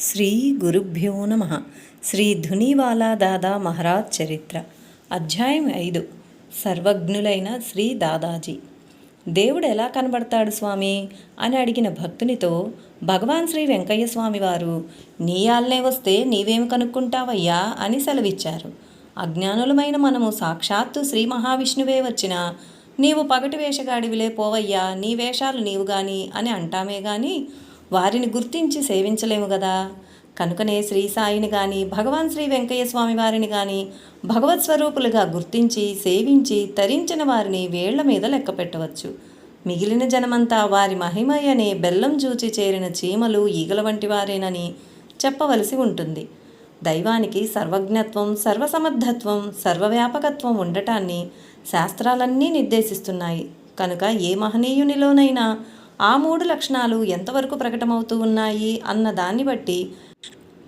శ్రీ గురుభ్యో నమ. శ్రీ ధునివాలా దాదా మహారాజ్ చరిత్ర. అధ్యాయం ఐదు. సర్వజ్ఞులైన శ్రీ దాదాజీ. దేవుడు ఎలా కనబడతాడు స్వామి అని అడిగిన భక్తునితో భగవాన్ శ్రీ వెంకయ్య స్వామి వారు నీ వస్తే నీవేమి కనుక్కుంటావయ్యా అని సెలవిచ్చారు. అజ్ఞానులమైన మనము సాక్షాత్తు శ్రీ మహావిష్ణువే వచ్చిన నీవు పగటి వేషగాడివిలే పోవయ్యా. నీ వేషాలు నీవు గాని అని అంటామే గాని వారిని గుర్తించి సేవించలేము కదా కనుకనే శ్రీ సాయిని కానీ భగవాన్ శ్రీ వెంకయ్య స్వామి వారిని కానీ భగవత్ స్వరూపులుగా గుర్తించి సేవించి తరించిన వారిని వేళ్ళ మీద లెక్క పెట్టవచ్చు. మిగిలిన జనమంతా వారి మహిమయనే బెల్లం జూచి చేరిన చీమలు ఈగల వంటి వారేనని చెప్పవలసి ఉంటుంది. దైవానికి సర్వజ్ఞత్వం సర్వసమర్థత్వం సర్వవ్యాపకత్వం ఉండటాన్ని శాస్త్రాలన్నీ నిర్దేశిస్తున్నాయి. కనుక ఏ మహనీయునిలోనైనా ఆ మూడు లక్షణాలు ఎంతవరకు ప్రకటమవుతూ ఉన్నాయి అన్న దాన్ని బట్టి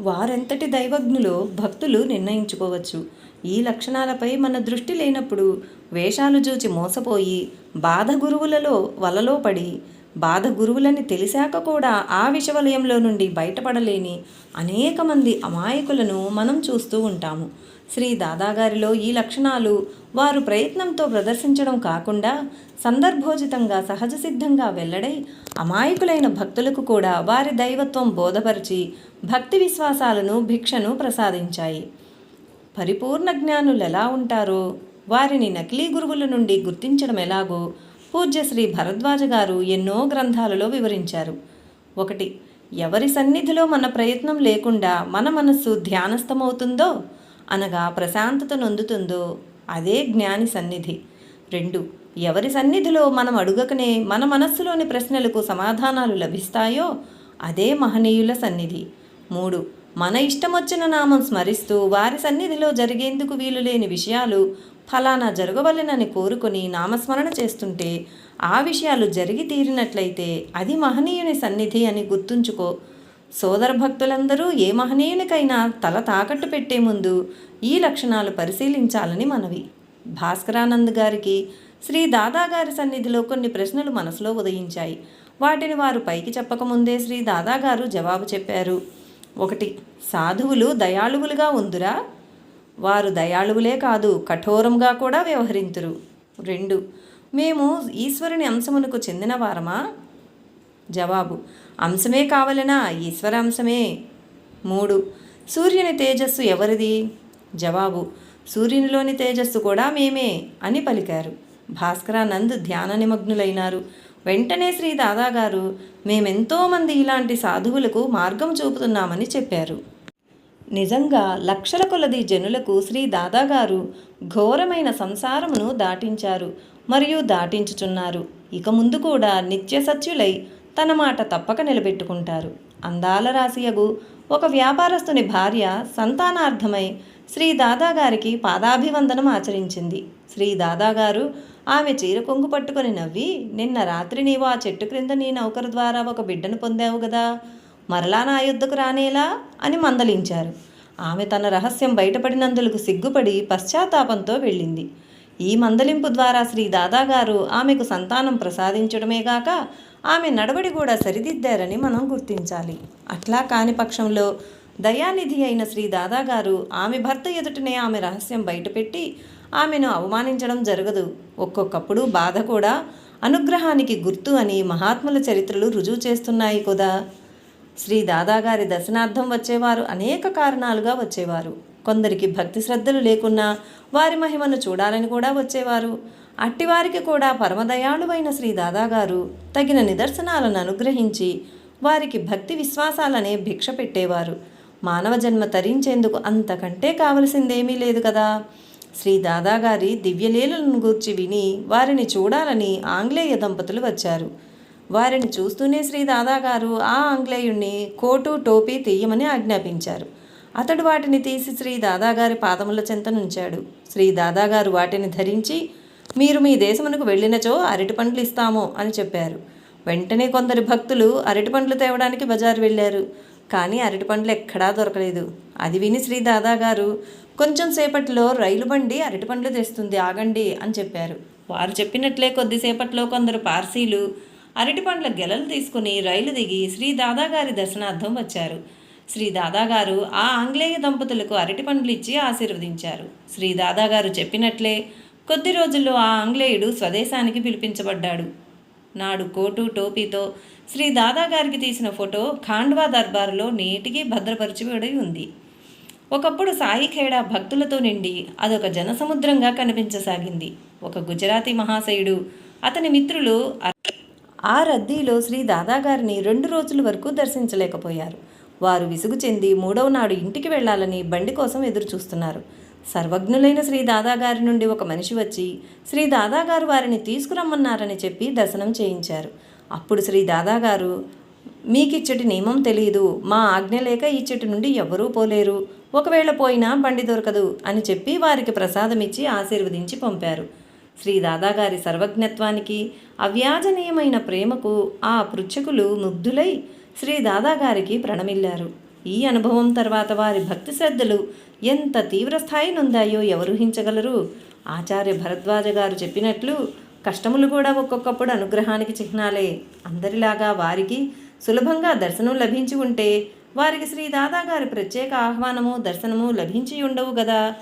వారెంతటి దైవజ్ఞులో భక్తులు నిర్ణయించుకోవచ్చు. ఈ లక్షణాలపై మన దృష్టి లేనప్పుడు వేషాలు చూచి మోసపోయి బాధ గురువులలో వలలో పడి బాధ గురువులని తెలిసాక కూడా ఆ విషవలయంలో నుండి బయటపడలేని అనేక మంది అమాయకులను మనం చూస్తూ ఉంటాము. శ్రీ దాదాగారిలో ఈ లక్షణాలు వారు ప్రయత్నంతో ప్రదర్శించడం కాకుండా సందర్భోచితంగా సహజ సిద్ధంగా వెల్లడై అమాయకులైన భక్తులకు కూడా వారి దైవత్వం బోధపరిచి భక్తి విశ్వాసాలను భిక్షను ప్రసాదించాయి. పరిపూర్ణ జ్ఞానులు ఎలా ఉంటారో వారిని నకిలీ గురువుల నుండి గుర్తించడం ఎలాగో పూజ్య శ్రీ భరద్వాజ గారు ఎన్నో గ్రంథాలలో వివరించారు. ఒకటి ఎవరి సన్నిధిలో మన ప్రయత్నం లేకుండా మన మనస్సు ధ్యానస్థమవుతుందో అనగా ప్రశాంతత నొందుతుందో అదే జ్ఞాని సన్నిధి. రెండు ఎవరి సన్నిధిలో మనం అడుగకనే మన మనస్సులోని ప్రశ్నలకు సమాధానాలు లభిస్తాయో అదే మహనీయుల సన్నిధి. మూడు మన ఇష్టమొచ్చిన నామం స్మరిస్తూ వారి సన్నిధిలో జరిగేందుకు వీలు లేని విషయాలు ఫలానా జరగవలెనని కోరుకొని నామస్మరణ చేస్తుంటే ఆ విషయాలు జరిగి తీరినట్లయితే అది మహనీయుని సన్నిధి అని గుర్తుంచుకో సోదర భక్తులందరూ ఏ మహనీయునికైనా తల తాకట్టు పెట్టే ముందు ఈ లక్షణాలు పరిశీలించాలని మనవి. భాస్కరానంద్ గారికి శ్రీ దాదా గారి సన్నిధిలో కొన్ని ప్రశ్నలు మనసులో ఉదయించాయి. వాటిని వారు పైకి చెప్పకముందే శ్రీ దాదా గారు జవాబు చెప్పారు. ఒకటి సాధువులు దయాళువులుగా ఉందిరా? వారు దయాళువులే కాదు కఠోరంగా కూడా వ్యవహరింతురు. రెండు మేము ఈశ్వరుని అంశమునకు చెందిన వారమా? జవాబు అంశమే కావలనా? ఈశ్వర అంశమే. మూడు. సూర్యుని తేజస్సు ఎవరిది? జవాబు సూర్యునిలోని తేజస్సు కూడా మేమే అని పలికారు. భాస్కరానంద్ ధ్యాన నిమగ్నులైనారు. వెంటనే శ్రీ దాదాగారు మేమెంతోమంది ఇలాంటి సాధువులకు మార్గం చూపుతున్నామని చెప్పారు. నిజంగా లక్షల కొలది జనులకు శ్రీ దాదాగారు ఘోరమైన సంసారమును దాటించారు మరియు దాటించుచున్నారు. ఇక ముందు కూడా నిత్య సత్యులై తన మాట తప్పక నిలబెట్టుకుంటారు. అందాల రాశియగు ఒక వ్యాపారస్తుని భార్య సంతానార్థమై శ్రీ దాదాగారికి పాదాభివందనం ఆచరించింది. శ్రీ దాదాగారు ఆమె చీర కొంగు పట్టుకొని నవ్వి నిన్న రాత్రి నీవు ఆ చెట్టు క్రింద నీ నౌకరు ద్వారా ఒక బిడ్డను పొందావు కదా మరలా నా యుద్ధకు రానేలా? అని మందలించారు. ఆమె తన రహస్యం బయటపడినందులకు సిగ్గుపడి పశ్చాత్తాపంతో వెళ్ళింది. ఈ మందలింపు ద్వారా శ్రీ దాదాగారు ఆమెకు సంతానం ప్రసాదించడమే గాక ఆమె నడవడి కూడా సరిదిద్దారని మనం గుర్తించాలి. అట్లా కాని పక్షంలో దయానిధి అయిన శ్రీ దాదాగారు ఆమె భర్త ఎదుటనే ఆమె రహస్యం బయటపెట్టి ఆమెను అవమానించడం జరగదు. ఒక్కొక్కప్పుడు బాధ కూడా అనుగ్రహానికి గుర్తు అని మహాత్ముల చరిత్రలు రుజువు చేస్తున్నాయి కదా. శ్రీ దాదాగారి దర్శనార్థం వచ్చేవారు అనేక కారణాలుగా వచ్చేవారు. కొందరికి భక్తి శ్రద్ధలు లేకున్నా వారి మహిమను చూడాలని కూడా వచ్చేవారు. అట్టివారికి కూడా పరమదయాళువైన శ్రీ దాదాగారు తగిన నిదర్శనాలను అనుగ్రహించి వారికి భక్తి విశ్వాసాలనే భిక్ష పెట్టేవారు. మానవ జన్మ తరించేందుకు అంతకంటే కావలసిందేమీ లేదు కదా. శ్రీ దాదాగారి దివ్యలీలను గూర్చి విని వారిని చూడాలని ఆంగ్లేయ దంపతులు వచ్చారు. వారిని చూస్తూనే శ్రీ దాదాగారు ఆ ఆంగ్లేయుణ్ణి కోటు టోపీ తీయమని ఆజ్ఞాపించారు. అతడు వాటిని తీసి శ్రీ దాదాగారి పాదముల చెంతనుంచాడు శ్రీ దాదాగారు వాటిని ధరించి మీరు మీ దేశమునకు వెళ్ళినచో అరటి పండ్లు ఇస్తాము అని చెప్పారు. వెంటనే కొందరు భక్తులు అరటి పండ్లు తేవడానికి బజారు వెళ్ళారు. కానీ అరటి పండ్లు ఎక్కడా దొరకలేదు. అది విని శ్రీ దాదాగారు కొంచెం సేపట్లో రైలు బండి అరటి పండ్లు తెస్తుంది ఆగండి అని చెప్పారు. వారు చెప్పినట్లే కొద్దిసేపట్లో కొందరు పార్సీలు అరటి పండ్ల గెలలు తీసుకుని రైలు దిగి శ్రీ దాదాగారి దర్శనార్థం వచ్చారు. శ్రీ దాదాగారు ఆ ఆంగ్లేయ దంపతులకు అరటి పండ్లు ఇచ్చి ఆశీర్వదించారు. శ్రీ దాదాగారు చెప్పినట్లే కొద్ది రోజుల్లో ఆ ఆంగ్లేయుడు స్వదేశానికి పిలిపించబడ్డాడు. నాడు కోటు టోపీతో శ్రీ దాదాగారికి తీసిన ఫోటో ఖాండ్వా దర్బారులో నేటికి భద్రపరచబడి ఉంది. ఒకప్పుడు సాయిఖేడా భక్తులతో నిండి అదొక జనసముద్రంగా కనిపించసాగింది. ఒక గుజరాతీ మహాశయుడు అతని మిత్రులు ఆ- రద్దీలో శ్రీ దాదాగారిని రెండు రోజుల వరకు దర్శించలేకపోయారు. వారు విసుగు చెంది మూడవ నాడు ఇంటికి వెళ్ళాలని బండి కోసం ఎదురు చూస్తున్నారు సర్వజ్ఞులైన శ్రీ దాదాగారి నుండి ఒక మనిషి వచ్చి శ్రీ దాదాగారు వారిని తీసుకురమ్మన్నారని చెప్పి దర్శనం చేయించారు. అప్పుడు శ్రీ దాదాగారు మీకిచ్చటి నియమం తెలియదు మా ఆజ్ఞ లేక ఈ చెట్టు నుండి ఎవరూ పోలేరు. ఒకవేళ పోయినా బండి దొరకదు అని చెప్పి వారికి ప్రసాదమిచ్చి ఆశీర్వదించి పంపారు. శ్రీ దాదాగారి సర్వజ్ఞత్వానికి అవ్యాజనీయమైన ప్రేమకు ఆ పృచ్ఛకులు ముగ్ధులై శ్రీ దాదాగారికి ప్రణమిల్లారు. ఈ అనుభవం తర్వాత వారి భక్తి శ్రద్ధలు ఎంత తీవ్ర స్థాయి నొందాయో ఎవరు ఆచార్య భరద్వాజ గారు చెప్పినట్లు కష్టములు కూడా ఒక్కొక్కప్పుడు అనుగ్రహానికి చిహ్నాలే. అందరిలాగా వారికి సులభంగా దర్శనం లభించి ఉంటే వారికి శ్రీ దాదాగారి ప్రత్యేక ఆహ్వానము దర్శనము లభించి ఉండవు కదా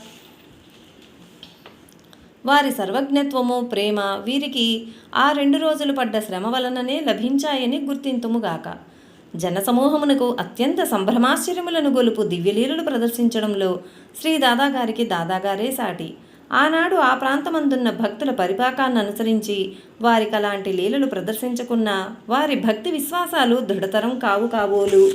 వారి సర్వజ్ఞత్వము ప్రేమ వీరికి ఆ రెండు రోజులు పడ్డ శ్రమ వలననే లభించాయని గుర్తింతుముగాక జనసమూహమునకు అత్యంత సంభ్రమాశ్చర్యములను గొలుపు దివ్యలీలలు ప్రదర్శించడంలో శ్రీ దాదాగారికి దాదాగారే సాటి. ఆనాడు ఆ ప్రాంతమందున్న భక్తుల పరిపాకాన్ని అనుసరించి వారికి అలాంటి లీలలు ప్రదర్శించకున్నా వారి భక్తి విశ్వాసాలు దృఢతరం కావు కాబోలు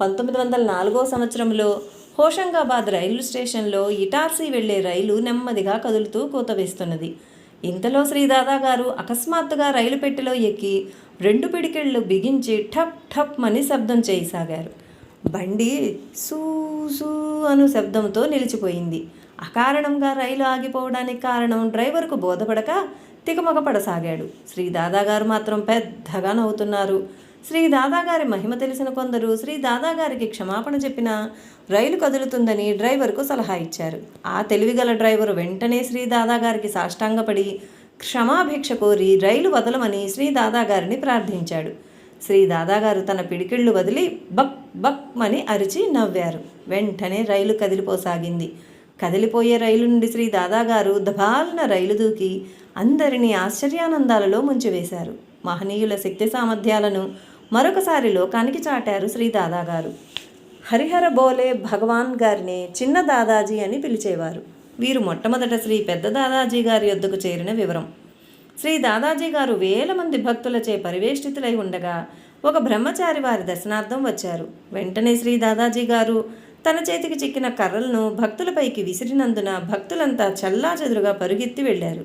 పంతొమ్మిది వందల నాలుగో సంవత్సరంలో హోషంగాబాద్ రైలు స్టేషన్లో ఇటార్సీ వెళ్ళే రైలు నెమ్మదిగా కదులుతూ కూతవేస్తున్నది ఇంతలో శ్రీదాదా గారు అకస్మాత్తుగా రైలు పెట్టెలో ఎక్కి రెండు పిడికిళ్ళు బిగించి ఠప్ ఠప్ అని శబ్దం చేయసాగారు బండి సూసూ అను శబ్దంతో నిలిచిపోయింది. అకారణంగా రైలు ఆగిపోవడానికి కారణం డ్రైవర్కు బోధపడక తికమక పడసాగాడు శ్రీ దాదాగారు మాత్రం పెద్దగా నవ్వుతున్నారు. శ్రీ దాదాగారి మహిమ తెలిసిన కొందరు శ్రీ దాదాగారికి క్షమాపణ చెప్పిన రైలు కదులుతుందని డ్రైవర్కు సలహా ఇచ్చారు. ఆ తెలివిగల డ్రైవరు వెంటనే శ్రీ దాదాగారికి సాష్టాంగపడి క్షమాభిక్ష కోరి రైలు వదలమని శ్రీ దాదాగారిని ప్రార్థించాడు. శ్రీ దాదాగారు తన పిడికిళ్ళు వదిలి బక్ బక్ అని అరిచి నవ్వారు. వెంటనే రైలు కదిలిపోసాగింది. కదిలిపోయే రైలు నుండి శ్రీ దాదాగారు దబాలన రైలు దూకి అందరినీ ఆశ్చర్యానందాలలో ముంచివేశారు. మహనీయుల శక్తి సామర్థ్యాలను మరొకసారి లోకానికి చాటారు శ్రీ దాదాగారు. హరిహర బోలే భగవాన్ గారిని చిన్న దాదాజీ అని పిలిచేవారు. వీరు మొట్టమొదట శ్రీ పెద్ద దాదాజీ గారి యొద్దకు చేరిన వివరం. శ్రీ దాదాజీ గారు వేల మంది భక్తులచే పరివేష్టితులై ఉండగా ఒక బ్రహ్మచారి వారి దర్శనార్థం వచ్చారు. వెంటనే శ్రీ దాదాజీ గారు తన చేతికి చిక్కిన కర్రలను భక్తులపైకి విసిరినందున భక్తులంతా చల్లాచెదురుగా పరుగెత్తి వెళ్ళారు.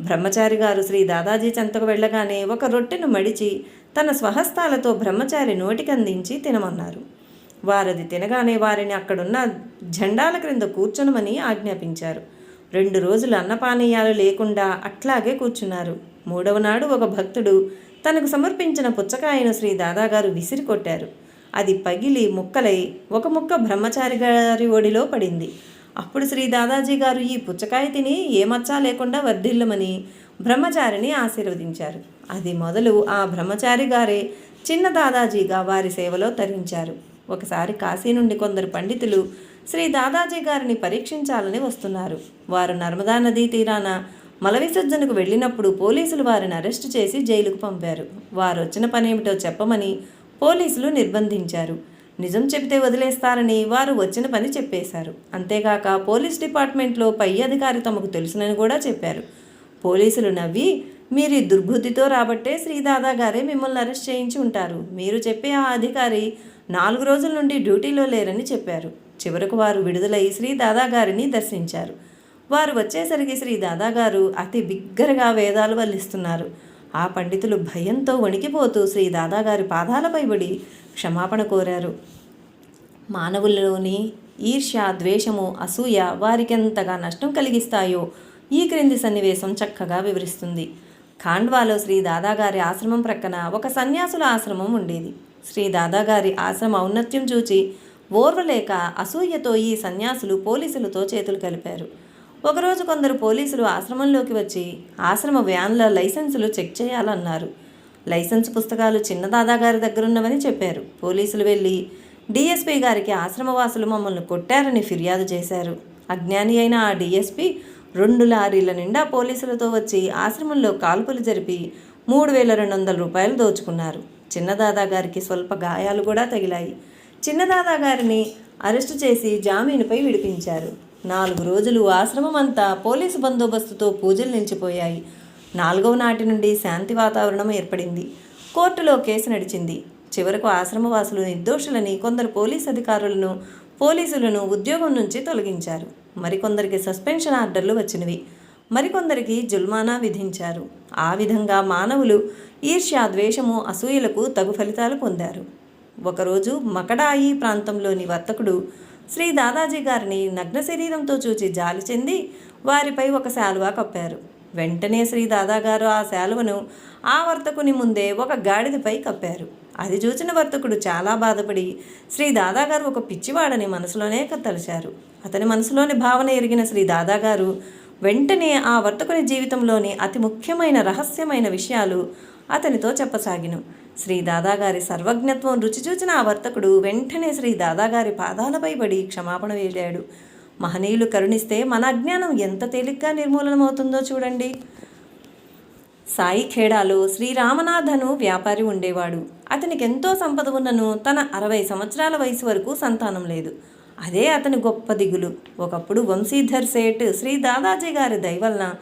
బ్రహ్మచారి గారు శ్రీ దాదాజీ చెంతకు వెళ్ళగానే ఒక రొట్టెను మడిచి తన స్వహస్తాలతో బ్రహ్మచారి నోటికందించి తినమన్నారు. వారది తినగానే వారిని అక్కడున్న జెండాల క్రింద కూర్చొనమని ఆజ్ఞాపించారు. రెండు రోజులు అన్నపానీయాలు లేకుండా అట్లాగే కూర్చున్నారు. మూడవ నాడు ఒక భక్తుడు తనకు సమర్పించిన పుచ్చకాయను శ్రీ దాదాగారు విసిరి కొట్టారు. అది పగిలి ముక్కలై ఒక ముక్క బ్రహ్మచారి గారి ఒడిలో పడింది. అప్పుడు శ్రీ దాదాజీ గారు ఈ పుచ్చకాయ తిని ఏ మచ్చా లేకుండా వర్ధిల్లమని బ్రహ్మచారిని ఆశీర్వదించారు. అది మొదలు ఆ బ్రహ్మచారి గారే చిన్న దాదాజీగా వారి సేవలో తరించారు. ఒకసారి కాశీ నుండి కొందరు పండితులు శ్రీ దాదాజీ గారిని పరీక్షించాలని వస్తున్నారు. వారు నర్మదా నదీ తీరాన మల విసర్జనకు వెళ్ళినప్పుడు పోలీసులు వారిని అరెస్టు చేసి జైలుకు పంపారు. వారు వచ్చిన పనేమిటో చెప్పమని పోలీసులు నిర్బంధించారు. నిజం చెబితే వదిలేస్తారని వారు వచ్చిన పని చెప్పేశారు. అంతేగాక పోలీస్ డిపార్ట్మెంట్లో పై అధికారి తమకు తెలుసునని కూడా చెప్పారు. పోలీసులు నవ్వి మీరు ఈ దుర్బుద్ధితో రాబట్టే శ్రీదాదా గారే మిమ్మల్ని అరెస్ట్ చేయించి ఉంటారు. మీరు చెప్పే ఆ అధికారి నాలుగు రోజుల నుండి డ్యూటీలో లేరని చెప్పారు. చివరకు వారు విడుదలై శ్రీ దాదా గారిని దర్శించారు. వారు వచ్చేసరికి శ్రీ దాదాగారు అతి బిగ్గరగా వేదాలు వల్లిస్తున్నారు. ఆ పండితులు భయంతో వణికిపోతూ శ్రీ దాదాగారి పాదాలపై పడి క్షమాపణ కోరారు. మానవుల్లోని ఈర్ష్య ద్వేషము అసూయ వారికెంతగా నష్టం కలిగిస్తాయో ఈ క్రింది సన్నివేశం చక్కగా వివరిస్తుంది. ఖాండ్వాలో శ్రీ దాదాగారి ఆశ్రమం ప్రక్కన ఒక సన్యాసుల ఆశ్రమం ఉండేది. శ్రీ దాదాగారి ఆశ్రమ ఔన్నత్యం చూచి ఓర్వలేక అసూయతో ఈ సన్యాసులు పోలీసులతో చేతులు కలిపారు. ఒకరోజు కొందరు పోలీసులు ఆశ్రమంలోకి వచ్చి ఆశ్రమ వ్యాన్ల లైసెన్సులు చెక్ చేయాలన్నారు. లైసెన్స్ పుస్తకాలు చిన్న దాదాగారి దగ్గరున్నవని చెప్పారు. పోలీసులు వెళ్ళి డిఎస్పీ గారికి ఆశ్రమవాసులు మమ్మల్ని కొట్టారని ఫిర్యాదు చేశారు. అజ్ఞాని అయిన ఆ డిఎస్పీ రెండు లారీల నిండా పోలీసులతో వచ్చి ఆశ్రమంలో కాల్పులు జరిపి మూడు వేల రెండు వందల రూపాయలు దోచుకున్నారు. చిన్నదాదా గారికి స్వల్ప గాయాలు కూడా తగిలాయి. చిన్నదాదా గారిని అరెస్టు చేసి జామీనుపై విడిపించారు. నాలుగు రోజులు ఆశ్రమం అంతా పోలీసు బందోబస్తుతో పూజలు నిలిచిపోయాయి. నాలుగవ నాటి నుండి శాంతి వాతావరణం ఏర్పడింది. కోర్టులో కేసు నడిచింది. చివరకు ఆశ్రమవాసులు నిర్దోషులని కొందరు పోలీస్ అధికారులను పోలీసులను ఉద్యోగం నుంచి తొలగించారు. మరికొందరికి సస్పెన్షన్ ఆర్డర్లు వచ్చినవి. మరికొందరికి జుల్మానా విధించారు. ఆ విధంగా మానవులు ఈర్ష్య ద్వేషము అసూయలకు తగు ఫలితాలు పొందారు. ఒకరోజు మకడాయి ప్రాంతంలోని వర్తకుడు శ్రీ దాదాజీ గారిని నగ్న శరీరంతో చూచి జాలి చెంది వారిపై ఒక శాలువా కప్పారు. వెంటనే శ్రీ దాదాగారు ఆ శాలువను ఆ వర్తకుని ముందే ఒక గాడిదపై కప్పారు. అది చూసిన వర్తకుడు చాలా బాధపడి శ్రీ దాదాగారు ఒక పిచ్చివాడని మనసులోనే తలచారు అతని మనసులోని భావన ఎరిగిన శ్రీ దాదాగారు వెంటనే ఆ వర్తకుని జీవితంలోని అతి ముఖ్యమైన రహస్యమైన విషయాలు అతనితో చెప్పసాగిను. శ్రీ దాదాగారి సర్వజ్ఞత్వం రుచి చూచిన ఆ వర్తకుడు వెంటనే శ్రీ దాదాగారి పాదాలపై పడి క్షమాపణ వేడాడు మహనీయులు కరుణిస్తే మన అజ్ఞానం ఎంత తేలిగ్గా నిర్మూలనమవుతుందో చూడండి. సాయి ఖేడాలో శ్రీరామనాథను వ్యాపారి ఉండేవాడు. అతనికి ఎంతో సంపద ఉన్నను తన అరవై సంవత్సరాల వయసు వరకు సంతానం లేదు. అదే అతని గొప్ప దిగులు. ఒకప్పుడు వంశీధర్ సేట్ శ్రీ దాదాజీ గారి దయవలన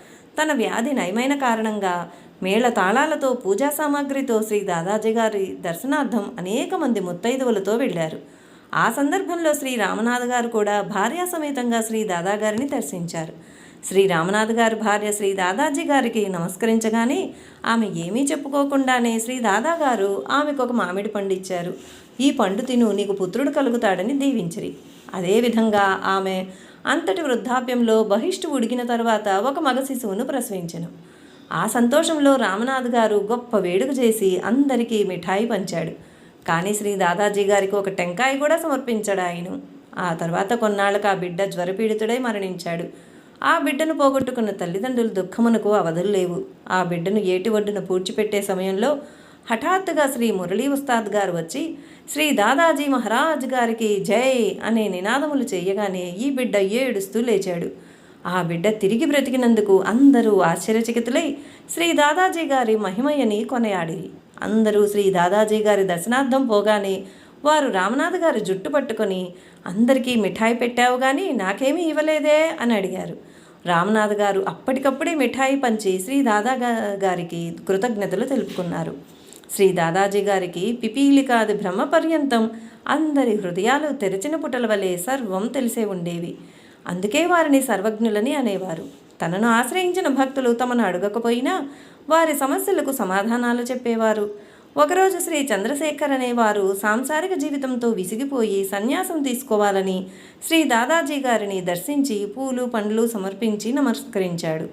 తన వ్యాధి నయమైన కారణంగా మేళ తాళాలతో పూజా సామాగ్రితో శ్రీ దాదాజీ గారి దర్శనార్థం అనేక మంది ముత్తైదువులతో వెళ్ళారు. ఆ సందర్భంలో శ్రీ రామనాథ్ గారు కూడా భార్యా సమేతంగా శ్రీ దాదాగారిని దర్శించారు. శ్రీ రామనాథ్ గారి భార్య శ్రీ దాదాజీ గారికి నమస్కరించగానే ఆమె ఏమీ చెప్పుకోకుండానే శ్రీ దాదా గారు ఆమెకు ఒక మామిడి పండు ఇచ్చారు. ఈ పండు తిను నీకు పుత్రుడు కలుగుతాడని దీవించిరి. అదేవిధంగా ఆమె అంతటి వృద్ధాప్యంలో బహిష్టు ఉడికిన తర్వాత ఒక మగ శిశువును ప్రసవించను. ఆ సంతోషంలో రామనాథ్ గారు గొప్ప వేడుక చేసి అందరికీ మిఠాయి పంచాడు. కానీ శ్రీ దాదాజీ గారికి ఒక టెంకాయ కూడా సమర్పించాడు ఆయన. ఆ తర్వాత కొన్నాళ్ళకు ఆ బిడ్డ జ్వరపీడితుడై మరణించాడు. ఆ బిడ్డను పోగొట్టుకున్న తల్లిదండ్రులు దుఃఖమునకు అవధులు లేవు. ఆ బిడ్డను ఏటి ఒడ్డున పూడ్చిపెట్టే సమయంలో హఠాత్తుగా శ్రీ మురళీ ఉస్తాద్ గారు వచ్చి శ్రీ దాదాజీ మహారాజ్ గారికి జై అనే నినాదములు చేయగానే ఈ బిడ్డ ఏడుస్తూ లేచాడు. ఆ బిడ్డ తిరిగి బ్రతికినందుకు అందరూ ఆశ్చర్యచకితులై శ్రీ దాదాజీ గారి మహిమయ్యని కొనయాడిరి. అందరూ శ్రీ దాదాజీ గారి దర్శనార్థం పోగానే వారు రామనాథ్ గారు జుట్టు పట్టుకొని అందరికీ మిఠాయి పెట్టావు కానీ నాకేమీ ఇవ్వలేదే అని అడిగారు. రామనాథ్ గారు అప్పటికప్పుడే మిఠాయి పంచి శ్రీ దాదా గారికి కృతజ్ఞతలు తెలుపుకున్నారు. శ్రీ దాదాజీ గారికి పిపీలికాది బ్రహ్మ పర్యంతం అందరి హృదయాలు తెరిచిన పుటల వలె సర్వం తెలిసే ఉండేవి. అందుకే వారిని సర్వజ్ఞులని అనేవారు. తనను ఆశ్రయించిన భక్తులు తమను అడగకపోయినా వారి సమస్యలకు సమాధానాలు చెప్పేవారు. ఒకరోజు శ్రీ చంద్రశేఖర్ అనేవారు సాంసారిక జీవితంతో విసిగిపోయి సన్యాసం తీసుకోవాలని శ్రీ దాదాజీ గారిని దర్శించి పూలు పండ్లు సమర్పించి నమస్కరించాడు.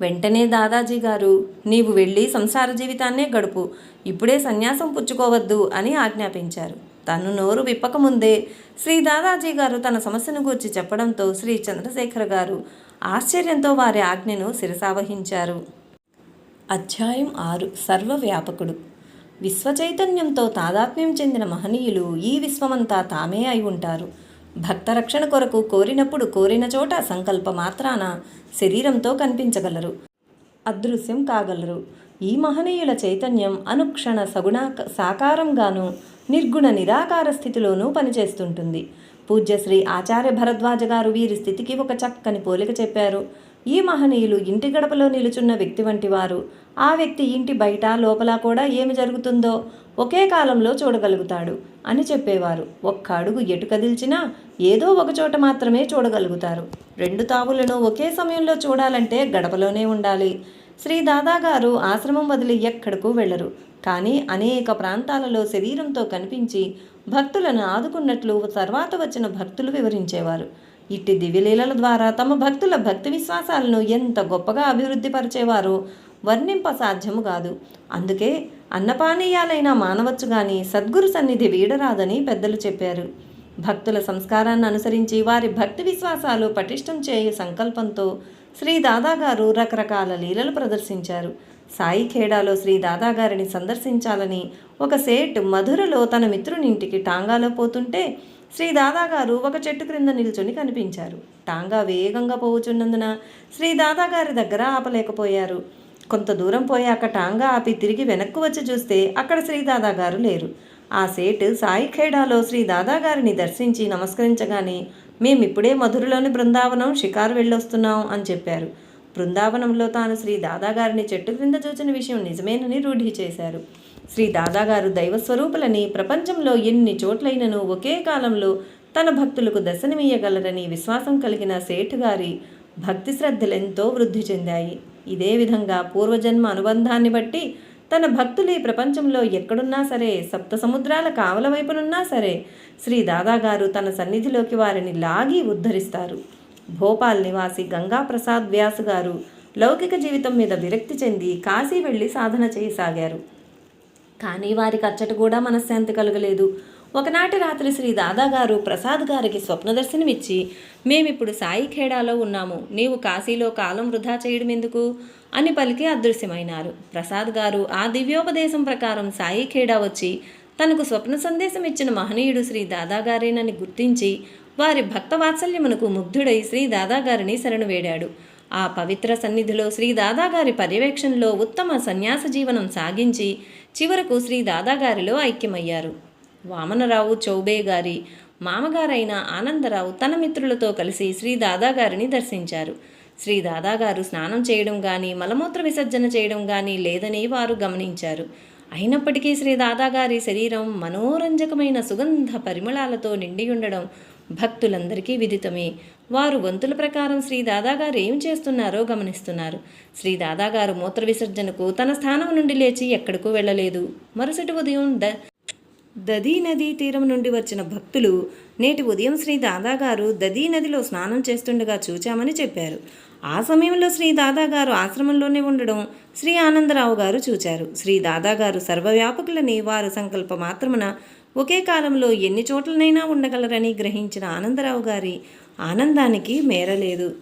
వెంటనే దాదాజీ గారు నీవు వెళ్ళి సంసార జీవితాన్నే గడుపు. ఇప్పుడే సన్యాసం పుచ్చుకోవద్దు అని ఆజ్ఞాపించారు. తను నోరు విప్పకముందే శ్రీ దాదాజీ గారు తన సమస్యను గూర్చి చెప్పడంతో శ్రీ చంద్రశేఖర్ గారు ఆశ్చర్యంతో వారి ఆజ్ఞను శిరసావహించారు. అధ్యాయం ఆరు. సర్వవ్యాపకుడు. విశ్వచైతన్యంతో తాదాత్మ్యం చెందిన మహనీయులు ఈ విశ్వమంతా తామే అయి ఉంటారు. భక్త రక్షణ కొరకు కోరినప్పుడు కోరిన చోట సంకల్ప మాత్రాన శరీరంతో కనిపించగలరు. అదృశ్యం కాగలరు. ఈ మహనీయుల చైతన్యం అనుక్షణ సగుణ సాకారంగాను నిర్గుణ నిరాకార స్థితిలోనూ పనిచేస్తుంటుంది. పూజ్యశ్రీ ఆచార్య భరద్వాజ గారు వీరి స్థితికి ఒక చక్కని పోలిక చెప్పారు. ఈ మహనీయులు ఇంటి గడపలో నిలుచున్న వ్యక్తి వంటి వారు. ఆ వ్యక్తి ఇంటి బయట లోపల కూడా ఏమి జరుగుతుందో ఒకే కాలంలో చూడగలుగుతాడు అని చెప్పేవారు. ఒక్క అడుగు ఎటు కదిల్చినా ఏదో ఒక చోట మాత్రమే చూడగలుగుతారు. రెండు తావులను ఒకే సమయంలో చూడాలంటే గడపలోనే ఉండాలి. శ్రీ దాదా గారు ఆశ్రమం వదిలి ఎక్కడకు వెళ్ళరు. కానీ అనేక ప్రాంతాలలో శరీరంతో కనిపించి భక్తులను ఆదుకున్నట్లు తర్వాత వచ్చిన భక్తులు వివరించేవారు. ఇట్టి దివ్యలీలల ద్వారా తమ భక్తుల భక్తి విశ్వాసాలను ఎంత గొప్పగా అభివృద్ధి పరిచేవారో వర్ణింప సాధ్యము కాదు. అందుకే అన్నపానీయాలైన మానవచ్చు గాని సద్గురు సన్నిధి వీడరాదని పెద్దలు చెప్పారు. భక్తుల సంస్కారాన్ని అనుసరించి వారి భక్తి విశ్వాసాలు పటిష్టం చేయు సంకల్పంతో శ్రీ దాదా గారు రకరకాల లీలలు ప్రదర్శించారు. సాయి ఖేడాలో శ్రీ దాదాగారిని సందర్శించాలని ఒక సేట్ మధురలో తన మిత్రునింటికి టాంగాలో పోతుంటే శ్రీ దాదాగారు ఒక చెట్టు క్రింద నిల్చుని కనిపించారు. టాంగా వేగంగా పోవుచున్నందున శ్రీ దాదాగారి దగ్గర ఆపలేకపోయారు. కొంత దూరం పోయాక టాంగా ఆపి తిరిగి వెనక్కు వచ్చి చూస్తే అక్కడ శ్రీ దాదాగారు లేరు. ఆ సేటు సాయి ఖేడాలో శ్రీ దాదాగారిని దర్శించి నమస్కరించగానే మేమిప్పుడే మధురలోని బృందావనం షికారు వెళ్ళొస్తున్నాం అని చెప్పారు. బృందావనంలో తాను శ్రీ దాదాగారిని చెట్టు క్రింద చూచిన విషయం నిజమేనని రూఢి చేశారు. శ్రీ దాదాగారు దైవస్వరూపులని ప్రపంచంలో ఎన్ని చోట్లైనను ఒకే కాలంలో తన భక్తులకు దర్శనమియ్యగలరని విశ్వాసం కలిగిన సేఠుగారి భక్తి శ్రద్ధలెంతో వృద్ధి చెందాయి. ఇదే విధంగా పూర్వజన్మ అనుబంధాన్ని బట్టి తన భక్తులు ఈ ప్రపంచంలో ఎక్కడున్నా సరే సప్త సముద్రాల కావల వైపునున్నా సరే శ్రీ దాదాగారు తన సన్నిధిలోకి వారిని లాగి ఉద్ధరిస్తారు. భోపాల్ నివాసి గంగాప్రసాద్ వ్యాస్ గారు లౌకిక జీవితం మీద విరక్తి చెంది కాశీ వెళ్ళి సాధన చేయసాగారు. కానీ వారికి అచ్చట కూడా మనశ్శాంతి కలగలేదు. ఒకనాటి రాత్రి శ్రీ దాదాగారు ప్రసాద్ గారికి స్వప్నదర్శనమిచ్చి మేమిప్పుడు సాయి ఖేడాలో ఉన్నాము. నీవు కాశీలో కాలం వృధా చేయడం ఎందుకు అని పలికి అదృశ్యమైనారు. ప్రసాద్ గారు ఆ దివ్యోపదేశం ప్రకారం సాయి ఖేడా వచ్చి తనకు స్వప్న సందేశం ఇచ్చిన మహనీయుడు శ్రీ దాదాగారేనని గుర్తించి వారి భక్త వాత్సల్యమునకు ముగ్ధుడై శ్రీ దాదాగారిని శరణు వేడాడు. ఆ పవిత్ర సన్నిధిలో శ్రీ దాదాగారి పర్యవేక్షణలో ఉత్తమ సన్యాస జీవనం సాగించి చివరకు శ్రీ దాదాగారిలో ఐక్యమయ్యారు. వామనరావు చౌబే గారి మామగారైన ఆనందరావు తన మిత్రులతో కలిసి శ్రీ దాదాగారిని దర్శించారు. శ్రీ దాదాగారు స్నానం చేయడం కానీ మలమూత్ర విసర్జన చేయడం కానీ లేదని వారు గమనించారు. అయినప్పటికీ శ్రీ దాదాగారి శరీరం మనోరంజకమైన సుగంధ పరిమళాలతో నిండి ఉండడం భక్తులందరికీ విదితమే. వారు వంతుల ప్రకారం శ్రీ దాదాగారు ఏం చేస్తున్నారో గమనిస్తున్నారు. శ్రీ దాదాగారు మూత్ర విసర్జనకు తన స్థానం నుండి లేచి ఎక్కడికూ వెళ్ళలేదు. మరుసటి ఉదయం ద దదీ నదీ తీరం నుండి వచ్చిన భక్తులు నేటి ఉదయం శ్రీ దాదాగారు దదీ నదిలో స్నానం చేస్తుండగా చూచామని చెప్పారు. ఆ సమయంలో శ్రీ దాదాగారు ఆశ్రమంలోనే ఉండడం శ్రీ ఆనందరావు గారు చూచారు. శ్రీ దాదాగారు సర్వవ్యాపకులని వారు సంకల్ప మాత్రమున ఒకే కాలంలో ఎన్ని చోట్లనైనా ఉండగలరని గ్రహించిన ఆనందరావు గారి ఆనందానికి మేరలేదు.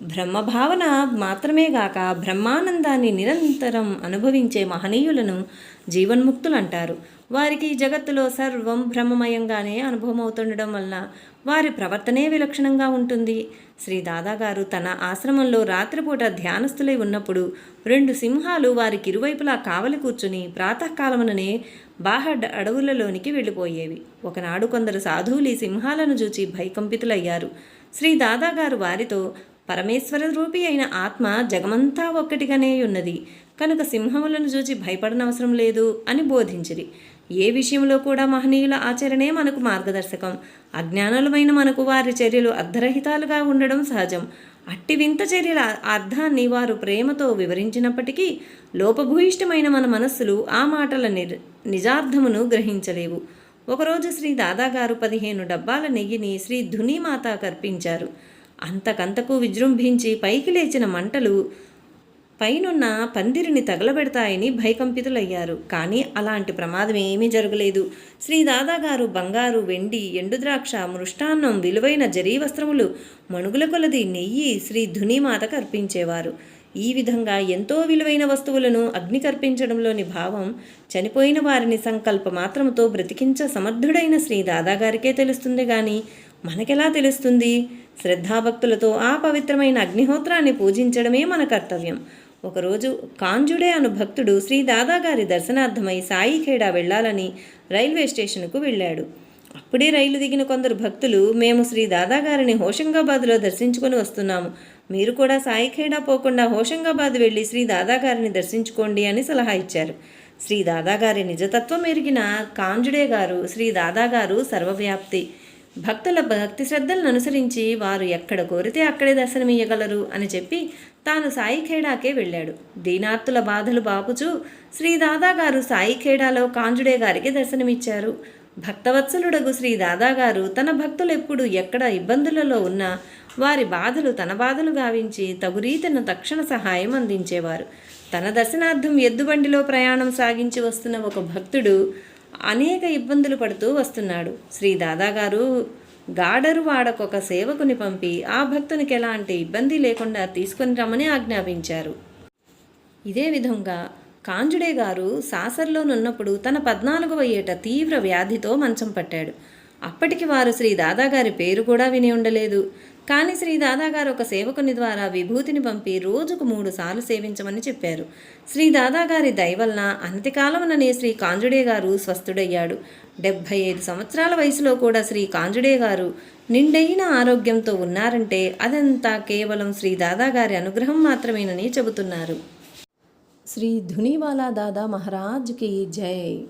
బ్రహ్మభావన మాత్రమే గాక బ్రహ్మానందాన్ని నిరంతరం అనుభవించే మహనీయులను జీవన్ముక్తులు అంటారు వారికి జగత్తులో సర్వం బ్రహ్మమయంగానే అనుభవం అవుతుండడం వల్ల వారి ప్రవర్తనే విలక్షణంగా ఉంటుంది. శ్రీ దాదాగారు తన ఆశ్రమంలో రాత్రిపూట ధ్యానస్థులై ఉన్నప్పుడు రెండు సింహాలు వారికి ఇరువైపులా కావలి కూర్చుని ప్రాతకాలముననే బాహ అడవులలోనికి వెళ్ళిపోయేవి. ఒకనాడు కొందరు సాధువులు ఈ సింహాలను చూచి భయకంపితులయ్యారు. శ్రీ దాదాగారు వారితో పరమేశ్వర రూపి అయిన ఆత్మ జగమంతా ఒక్కటిగానే ఉన్నది. కనుక సింహములను చూచి భయపడనవసరం లేదు అని బోధించిరి. ఏ విషయంలో కూడా మహనీయుల ఆచరణే మనకు మార్గదర్శకం. అజ్ఞానులమైన మనకు వారి చర్యలు అర్ధరహితాలుగా ఉండడం సహజం. అట్టి వింత చర్యల అర్థాన్ని వారు ప్రేమతో వివరించినప్పటికీ లోపభూయిష్టమైన మన మనస్సులు ఆ మాటల నిర్ నిజార్థమును గ్రహించలేవు. ఒకరోజు శ్రీ దాదాగారు పదిహేను డబ్బాల నెయ్యిని శ్రీ ధునీమాత కర్పించారు. అంతకంతకు విజృంభించి పైకి లేచిన మంటలు పైనున్న పందిరిని తగలబెడతాయని భయకంపితులయ్యారు. కానీ అలాంటి ప్రమాదం ఏమీ జరగలేదు. శ్రీ దాదాగారు బంగారు వెండి ఎండుద్రాక్ష మృష్టాన్నం విలువైన జరీ వస్త్రములు మణుగుల కొలది నెయ్యి శ్రీ ధునీమాతకు అర్పించేవారు. ఈ విధంగా ఎంతో విలువైన వస్తువులను అగ్ని కర్పించడంలోని భావం చనిపోయిన వారిని సంకల్ప మాత్రంతో బ్రతికించ సమర్థుడైన శ్రీ దాదాగారికే తెలుస్తుంది కానీ మనకెలా తెలుస్తుంది? శ్రద్ధాభక్తులతో ఆ పవిత్రమైన అగ్నిహోత్రాన్ని పూజించడమే మన కర్తవ్యం. ఒకరోజు కాంజుడే అను భక్తుడు శ్రీ దాదాగారి దర్శనార్థమై సాయిఖేడా వెళ్ళాలని రైల్వే స్టేషన్కు వెళ్ళాడు. అప్పుడే రైలు దిగిన కొందరు భక్తులు మేము శ్రీ దాదాగారిని హోషంగాబాద్లో దర్శించుకొని వస్తున్నాము. మీరు కూడా సాయిఖేడా పోకుండా హోషంగాబాద్ వెళ్ళి శ్రీ దాదాగారిని దర్శించుకోండి అని సలహా ఇచ్చారు. శ్రీ దాదాగారి నిజతత్వం ఎరిగిన కాంజుడే గారు శ్రీ దాదాగారు సర్వవ్యాప్తి. భక్తుల భక్తి శ్రద్ధలను అనుసరించి వారు ఎక్కడ కోరితే అక్కడే దర్శనమియ్యగలరు అని చెప్పి తాను సాయి ఖేడాకే వెళ్ళాడు. దీనార్తుల బాధలు బాపుచూ శ్రీ దాదాగారు సాయి ఖేడాలో కాంజుడే గారికి దర్శనమిచ్చారు. భక్తవత్సలుడగు శ్రీ దాదాగారు తన భక్తులు ఎప్పుడు ఎక్కడ ఇబ్బందులలో ఉన్నా వారి బాధలు తన బాధలు గావించి తగురీతన తక్షణ సహాయం అందించేవారు. తన దర్శనార్థం ఎద్దుబండిలో ప్రయాణం సాగించి వస్తున్న ఒక భక్తుడు అనేక ఇబ్బందులు పడుతూ వస్తున్నాడు. శ్రీ దాదాగారు గాడరు వాడకొక సేవకుని పంపి ఆ భక్తునికి ఎలాంటి ఇబ్బంది లేకుండా తీసుకొని రమ్మని ఆజ్ఞాపించారు. ఇదే విధంగా కాంజుడే గారు సాసర్లోనున్నప్పుడు తన పద్నాలుగవ ఏట తీవ్ర వ్యాధితో మంచం పట్టాడు. అప్పటికి వారు శ్రీ దాదాగారి పేరు కూడా విని ఉండలేదు. కానీ శ్రీ దాదాగారు ఒక సేవకుని ద్వారా విభూతిని పంపి రోజుకు మూడు సార్లు సేవించమని చెప్పారు. శ్రీ దాదాగారి దయవలన అనతికాలముననే శ్రీ కాంజుడే గారు స్వస్థుడయ్యాడు. డెబ్భై ఐదు సంవత్సరాల వయసులో కూడా శ్రీ కాంజుడే గారు నిండైన ఆరోగ్యంతో ఉన్నారంటే అదంతా కేవలం శ్రీ దాదాగారి అనుగ్రహం మాత్రమేనని చెబుతున్నారు. శ్రీ ధునివాలా దాదా మహారాజ్కి జై.